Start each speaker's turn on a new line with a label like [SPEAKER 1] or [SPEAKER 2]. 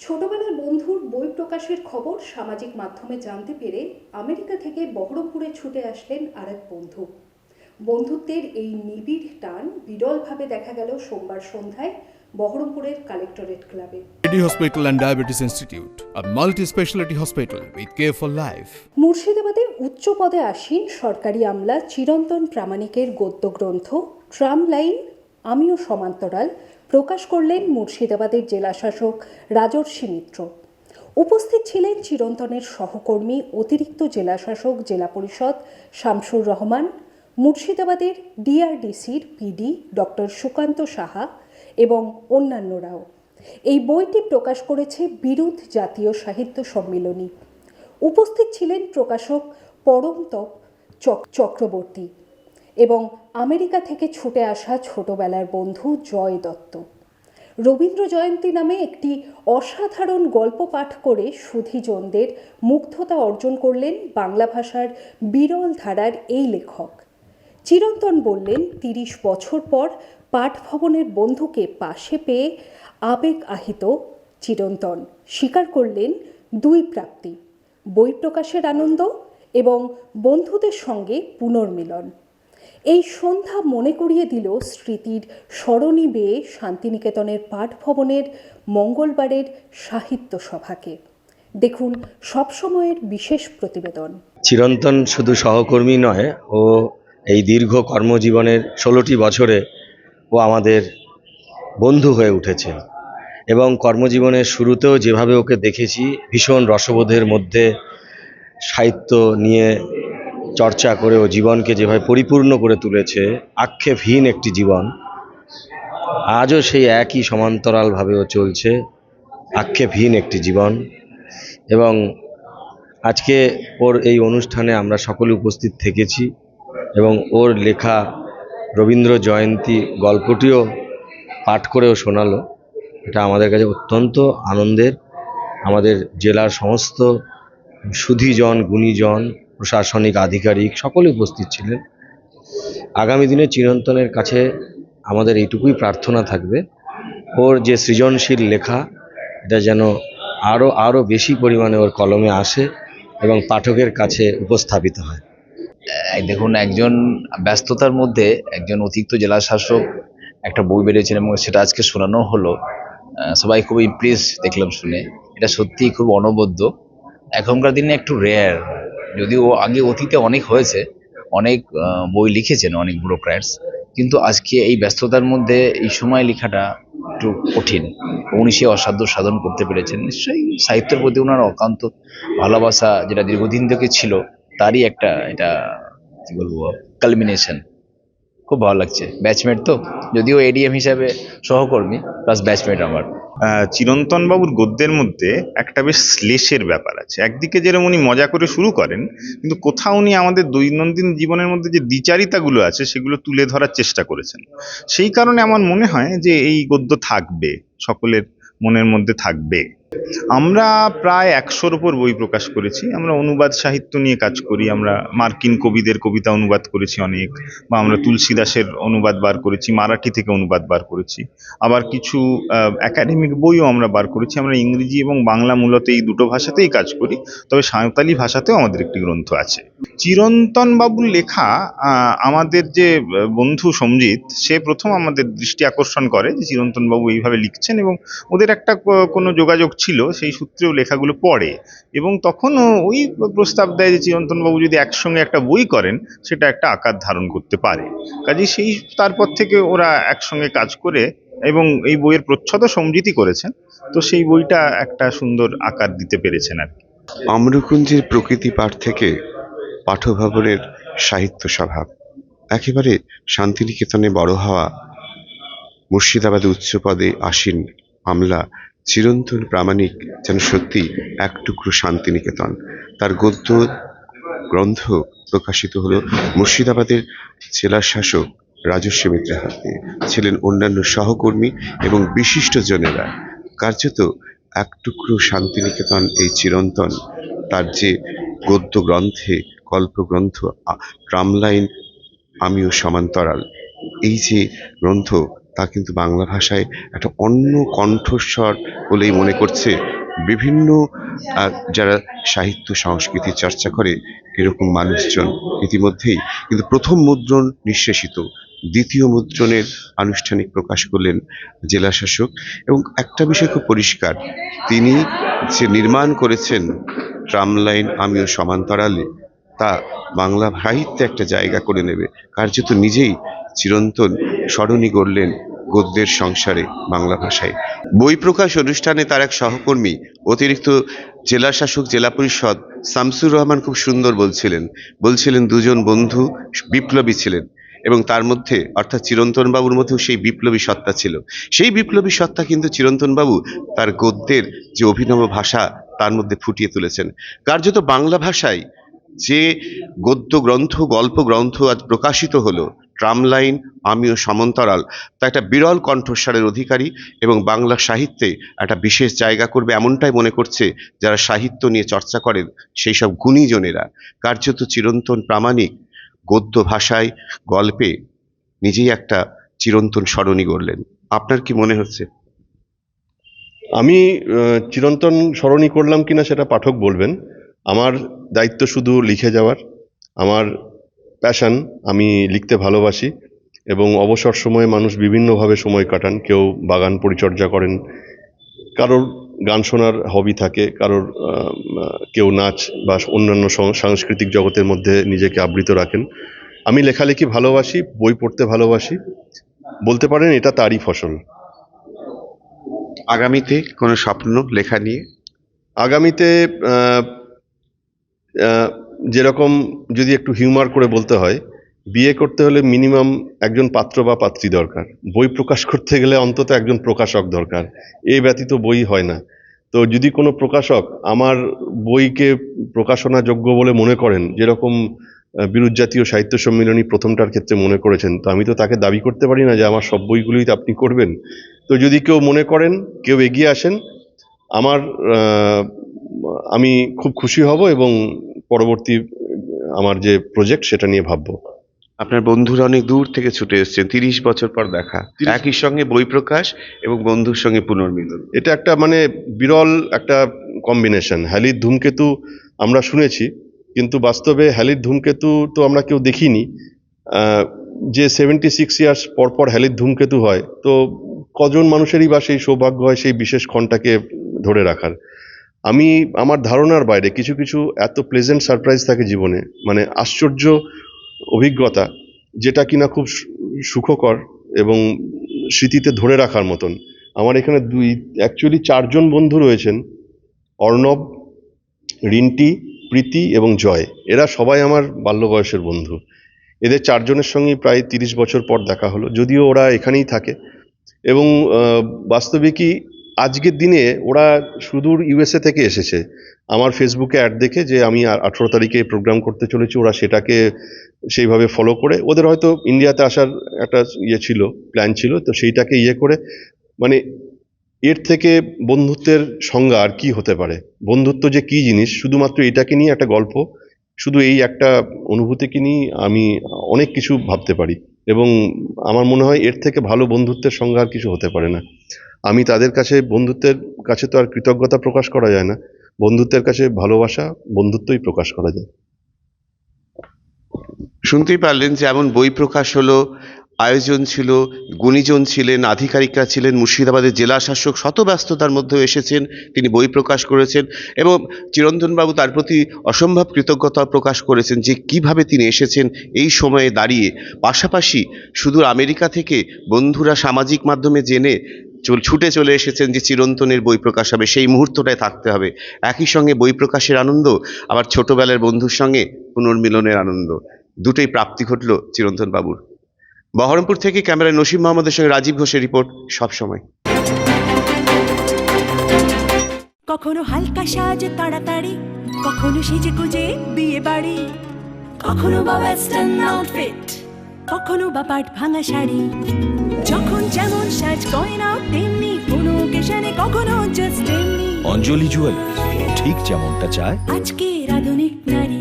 [SPEAKER 1] ছোটবেলার বন্ধুর বই প্রকাশের খবর সামাজিক মাধ্যমে জানতে পেরে আমেরিকা থেকে বহরমপুরে ছুটে আসলেন আরেক বন্ধু বন্ধুত্বের এই নিবিড় টান বিরলভাবে দেখা গেল সোমবার সন্ধ্যায় বহরমপুরের কালেক্টরেট ক্লাবে
[SPEAKER 2] Hospital and Diabetes Institute, a multi-specialty hospital with care for life.
[SPEAKER 1] মুর্শিদাবাদে উচ্চ পদে আসীন সরকারি আমলা চিরন্তন প্রামাণিকের গদ্যগ্রন্থ ট্রাম লাইন আমিও সমান্তরাল প্রকাশ করলেন মুর্শিদাবাদের জেলাশাসক রাজর্ষি মিত্র। উপস্থিত ছিলেন চিরন্তনের সহকর্মী, অতিরিক্ত জেলাশাসক, জেলা পরিষদ শামসুর রহমান, মুর্শিদাবাদের ডিআরডিসির পিডি ডক্টর সুকান্ত সাহা এবং অন্যান্যরাও। এই বইটি প্রকাশ করেছে বিরুদ্ধ জাতীয় সাহিত্য সম্মিলনী। উপস্থিত ছিলেন প্রকাশক পরমতপ চক- চক্রবর্তী। এবং আমেরিকা থেকে ছুটে আসা ছোটবেলার বন্ধু জয় দত্ত। রবীন্দ্র জয়ন্তী নামে একটি অসাধারণ গল্প পাঠ করে সুধীজনদের মুগ্ধতা অর্জন করলেন বাংলা ভাষার বিরল ধারার এই লেখক। চিরন্তন বললেন, তিরিশ বছর পর পাঠভবনের বন্ধুকে পাশে পেয়ে আবেগ আহিত চিরন্তন। স্বীকার করলেন দুই প্রাপ্তি, বই প্রকাশের আনন্দ এবং বন্ধুদের সঙ্গে পুনর্মিলন। এই সন্ধ্যা মনে করিয়ে দিল স্মৃতির স্মরণী বেয়ে শান্তিনিকেতনের পাঠভবনের মঙ্গলবারের সাহিত্য সভাকে। দেখুন সবসময়ের বিশেষ প্রতিবেদন।
[SPEAKER 3] চিরন্তন শুধু সহকর্মী নয়, ও এই দীর্ঘ কর্মজীবনের ষোলোটি বছরে ও আমাদের বন্ধু হয়ে উঠেছে এবং কর্মজীবনের শুরুতেও যেভাবে ওকে দেখেছি, ভীষণ রসবোধের মধ্যে সাহিত্য নিয়ে চর্চা করে ও জীবনকে যেভাবে পরিপূর্ণ করে তুলেছে, আক্ষেপহীন একটি জীবন, আজও সেই একই সমান্তরালভাবে ও চলছে, আক্ষেপহীন একটি জীবন। এবং আজকে ওর এই অনুষ্ঠানে আমরা সকলে উপস্থিত থেকেছি এবং ওর লেখা রবীন্দ্র জয়ন্তী গল্পটিও পাঠ করেও শোনালো। এটা আমাদের কাছে অত্যন্ত আনন্দের। আমাদের জেলার সমস্ত সুধীজন, গুণীজন প্রশাসনিক, আধিকারিক সকলে উপস্থিত ছিলেন। আগামী দিনে চিরন্তনের কাছে আমাদের এইটুকুই প্রার্থনা থাকবে। ওর যে সৃজনশীল লেখা, এটা যেন আরও আরও বেশি পরিমাণে ওর কলমে আসে এবং পাঠকের কাছে উপস্থাপিত হয়।
[SPEAKER 4] দেখুন, একজন ব্যস্ততার মধ্যে একজন অতিরিক্ত জেলা শাসক একটা বই বেরিয়েছেন এবং সেটা আজকে শোনানো হলো। সবাই খুব ইমপ্রেস দেখলাম শুনে। এটা সত্যিই খুব অনবদ্য। এখনকার দিনে একটু রেয়ার যদিও আগে অতীতে অনেক হয়েছে, অনেক বই লিখেছেন অনেক ব্যুরোক্র্যাটস, কিন্তু আজকে এই ব্যস্ততার মধ্যে এই সময় লেখাটা একটু কঠিন। উনি সে অসাধ্য সাধন করতে পেরেছেন। নিশ্চয়ই সাহিত্যের প্রতি ওনার অকান্ত ভালোবাসা যেটা দীর্ঘদিন থেকে ছিল, তারই একটা এটা, কি বলব কালমিনেশন খুব ভালো লাগছে। ব্যাচমেট তো? যদিও এডিএম হিসাবে সহকর্মী প্লাস ব্যাচমেট আমার।
[SPEAKER 5] চিরন্তন বাবুর গদ্যের মধ্যে একটা বেশ শ্লেষের ব্যাপার আছে। একদিকে যেরকম উনি মজা করে শুরু করেন, কিন্তু কোথাও উনি আমাদের দৈনন্দিন জীবনের মধ্যে যে দ্বিচারিতাগুলো আছে, সেগুলো তুলে ধরার চেষ্টা করেছেন। সেই কারণে আমার মনে হয় যে এই গদ্য থাকবে, সকলের মনের মধ্যে থাকবে। আমরা প্রায় একশোর উপর বই প্রকাশ করেছি। আমরা অনুবাদ সাহিত্য নিয়ে কাজ করি। আমরা মার্কিন কবিদের কবিতা অনুবাদ করেছি অনেক, বা আমরা তুলসী দাসের অনুবাদ বার করেছি, মারাঠি থেকে অনুবাদ বার করেছি। আবার কিছু একাডেমিক বইও আমরা বার করেছি। আমরা ইংরেজি এবং বাংলা মূলত এই দুটো ভাষাতেই কাজ করি। তবে সাঁওতালি ভাষাতেও আমাদের একটি গ্রন্থ আছে। চিরন্তন বাবুর লেখা আমাদের যে বন্ধু সঞ্জিত, সে প্রথম আমাদের দৃষ্টি আকর্ষণ করে যে চিরন্তন বাবু এইভাবে লিখছেন এবং ওদের একটা কোনো যোগাযোগ ছিল, সেই সূত্রেও লেখাগুলো পড়ে। এবং তখন ওই প্রস্তাব দেয় যে চিরন্তনবাবু যদি একসঙ্গে একটা বই করেন, সেটা একটা আকার ধারণ করতে পারে। কাজে সেই, তারপর থেকে ওরা একসঙ্গে কাজ করে এবং এই বইয়ের প্রচ্ছদও সমৃদ্ধি করেছেন। তো সেই বইটা একটা সুন্দর আকার দিতে পেরেছেন আর কি।
[SPEAKER 6] আম্রকুঞ্জের প্রকৃতি পাঠ থেকে পাঠভবনের সাহিত্য স্বভাব একেবারে শান্তিনিকেতনে বড় হওয়া মুর্শিদাবাদে উচ্চপদে আসীন আমলা চিরন্তন প্রামাণিক যেন সত্যি এক টুকরো শান্তিনিকেতন। তার গদ্য গ্রন্থ প্রকাশিত হলো মুর্শিদাবাদের জেলা শাসক রাজস্বী মিত্রের হাতে ছিলেন অন্যান্য সহকর্মী এবং বিশিষ্টজনেরা কার্যত এক টুকরো শান্তিনিকেতন এই চিরন্তন। তার যে গদ্য গ্রন্থে কল্পগ্রন্থ ট্রামলাইন আমিও সমান্তরাল। এই যে গ্রন্থ তা কিন্তু বাংলা ভাষায় একটা অন্য কণ্ঠস্বর বলেই মনে করছে। বিভিন্ন যারা সাহিত্য সংস্কৃতি চর্চা করে এরকম মানুষজন ইতিমধ্যেই কিন্তু প্রথম মুদ্রণ নিঃশেষিত। দ্বিতীয় মুদ্রণের আনুষ্ঠানিক প্রকাশ করলেন জেলা শাসক এবং একটা বিষয় খুব পরিষ্কার, তিনি যে নির্মাণ করেছেন ট্রামলাইন আমিও সমান্তরালে, তা বাংলা সাহিত্যে একটা জায়গা করে নেবে। কার্যত নিজেই চিরন্তন স্মরণী করলেন গদ্যের সংসারে বাংলা ভাষায়। বই প্রকাশ অনুষ্ঠানে তার এক সহকর্মী, অতিরিক্ত জেলা শাসক, জেলা পরিষদ শামসুর রহমান খুব সুন্দর বলছিলেন। বলছিলেন, দুজন বন্ধু বিপ্লবী ছিলেন এবং তার মধ্যে, অর্থাৎ চিরন্তন বাবুর মধ্যেও সেই বিপ্লবী সত্তা ছিল। সেই বিপ্লবী সত্তা কিন্তু চিরন্তন বাবু তার গদ্যের যে অভিনব ভাষা তার মধ্যে ফুটিয়ে তুলেছেন। কার্যত বাংলা ভাষায় যে গদ্য, গ্রন্থ, গল্প, গ্রন্থ আজ প্রকাশিত হলো ট্রামলাইন, আমিও সমান্তরাল। তা একটা বিরল কণ্ঠস্বরের অধিকারী এবং বাংলা সাহিত্যে একটা বিশেষ জায়গা করবে এমনটাই মনে করছে যারা সাহিত্য নিয়ে চর্চা করেন সেই সব গুণীজনেরা। কার্যত চিরন্তন প্রামাণিক, গদ্য ভাষায় গল্পে নিজেই একটা চিরন্তন স্মরণী করলেন আপনার কি মনে হচ্ছে?
[SPEAKER 7] আমি চিরন্তন স্মরণী করলাম কিনা সেটা পাঠক বলবেন। আমার দায়িত্ব শুধু লিখে যাওয়ার। আমার প্যাশন আমি লিখতে ভালোবাসি এবং অবসর সময়ে মানুষ বিভিন্নভাবে সময় কাটান। কেউ বাগান পরিচর্যা করেন কারোর গান শোনার হবি থাকে কারোর কেউ নাচ বা অন্যান্য সাংস্কৃতিক জগতের মধ্যে নিজেকে আবৃত রাখেন। আমি লেখালেখি ভালোবাসি বই পড়তে ভালোবাসি। বলতে পারেন এটা তারই ফসল।
[SPEAKER 6] আগামীতে কোনো স্বপ্ন লেখা নিয়ে?
[SPEAKER 7] আগামীতে যেরকম যদি একটু হিউমার করে বলতে হয় বিয়ে করতে হলে মিনিমাম একজন পাত্র বা পাত্রী দরকার। বই প্রকাশ করতে গেলে অন্তত একজন প্রকাশক দরকার। এ ব্যতীত বই হয় না। তো যদি কোনো প্রকাশক আমার বইকে প্রকাশনাযোগ্য বলে মনে করেন যেরকম আহ, বিরুৎ জাতীয় সাহিত্য সম্মিলনী প্রথমটার ক্ষেত্রে মনে করেছেন তো আমি তো তাকে দাবি করতে পারি না যে আমার সব বইগুলোই আপনি করবেন। তো যদি কেউ মনে করেন কেউ এগিয়ে আসেন আমার আমি খুব খুশি হব এবং পরবর্তী আমার যে প্রজেক্ট সেটা নিয়ে ভাববো।
[SPEAKER 6] আপনার বন্ধুরা অনেক দূর থেকে ছুটে এসেছেন তিরিশ বছর পর দেখা। একই সঙ্গে বই প্রকাশ এবং বন্ধুর সঙ্গে পুনর্মিলন।
[SPEAKER 7] এটা একটা মানে বিরল একটা কম্বিনেশন হ্যালির ধূমকেতু আমরা শুনেছি কিন্তু বাস্তবে হ্যালির ধূমকেতু তো আমরা কেউ দেখিনি। যে সেভেন্টি সিক্স ইয়ার্স পর পর হ্যালির ধূমকেতু হয় তো কজন মানুষেরই বা সেই সৌভাগ্য হয় সেই বিশেষ ক্ষণটাকে ধরে রাখার। আমি আমার ধারণার বাইরে কিছু কিছু এত প্লেজেন্ট সারপ্রাইজ থাকে জীবনে মানে আশ্চর্য অভিজ্ঞতা যেটা কিনা খুব সুখকর এবং স্মৃতিতে ধরে রাখার মতন। আমার এখানে দুই অ্যাকচুয়ালি চারজন বন্ধু রয়েছেন অর্ণব রিন্টি প্রীতি এবং জয়। এরা সবাই আমার বাল্য বয়সের বন্ধু। এদের চারজনের সঙ্গেই প্রায় তিরিশ বছর পর দেখা হলো যদিও ওরা এখানেই থাকে। এবং আহ, বাস্তবে কি আজকের দিনে ওরা সুদূর ইউএসএ থেকে এসেছে। আমার ফেসবুকে অ্যাড দেখে যে আমি আঠেরো তারিখে প্রোগ্রাম করতে চলেছি, ওরা সেটাকে সেইভাবে ফলো করে। ওদের হয়তো ইন্ডিয়াতে আসার একটা ইয়ে ছিল প্ল্যান ছিল, তো সেইটাকে ইয়ে করে। মানে এর থেকে বন্ধুত্বের সংজ্ঞা আর কি হতে পারে? বন্ধুত্ব যে কি জিনিস? শুধুমাত্র এটাকে নিয়ে একটা গল্প শুধু এই একটা অনুভূতিকে নিয়ে আমি অনেক কিছু ভাবতে পারি এবং আমার মনে হয় এর থেকে ভালো বন্ধুত্বের সংজ্ঞা আর কিছু হতে পারে না। আমি তাদের কাছে বন্ধুত্বের কাছে তো আর কৃতজ্ঞতা প্রকাশ করা যায় না। বন্ধুত্বের কাছে ভালোবাসা বন্ধুত্বই প্রকাশ করা যায়।
[SPEAKER 6] শুনতেই পারলেন যে এমন বই প্রকাশ হলো আয়োজন ছিল, গুণীজন ছিলেন, আধিকারিকরা ছিলেন, মুর্শিদাবাদের জেলা শাসক শত ব্যস্ততার মধ্যেও এসেছেন, তিনি বই প্রকাশ করেছেন এবং চিরন্তনবাবু তার প্রতি অসম্ভব কৃতজ্ঞতা প্রকাশ করেছেন যে কীভাবে তিনি এসেছেন এই সময়ে দাঁড়িয়ে। পাশাপাশি সুদূর আমেরিকা থেকে বন্ধুরা সামাজিক মাধ্যমে জেনে চল- ছুটে চলে এসেছেন যে চিরন্তনের বই প্রকাশ হবে, সেই মুহূর্তটায় থাকতে হবে। একই সঙ্গে বই প্রকাশের আনন্দ, আবার ছোটবেলার বন্ধুর সঙ্গে পুনর্মিলনের আনন্দ। দুটোই প্রাপ্তি ঘটল চিরন্তন বাবুর বহরমপুর থেকে ক্যামেরায় নসিম মোহাম্মদের সঙ্গে রাজীব ঘোষের রিপোর্ট সবসময়।
[SPEAKER 8] কখনো হালকা সাজে তাড়াতাড়ি কখনো সেজে গুজে বিয়ে বাড়ি। কখনো বা ওয়েস্টার্ন আউটফিট কখনো বা পাট ভাঙা শাড়ি। যখন যেমন সাজ গয়না তেমনি কোনো ওকেশনে কখনো জাস্ট এমনি
[SPEAKER 9] অঞ্জলি জুয়েলার্স ঠিক যেমনটা চায়।
[SPEAKER 8] আজকে আধুনিক নারী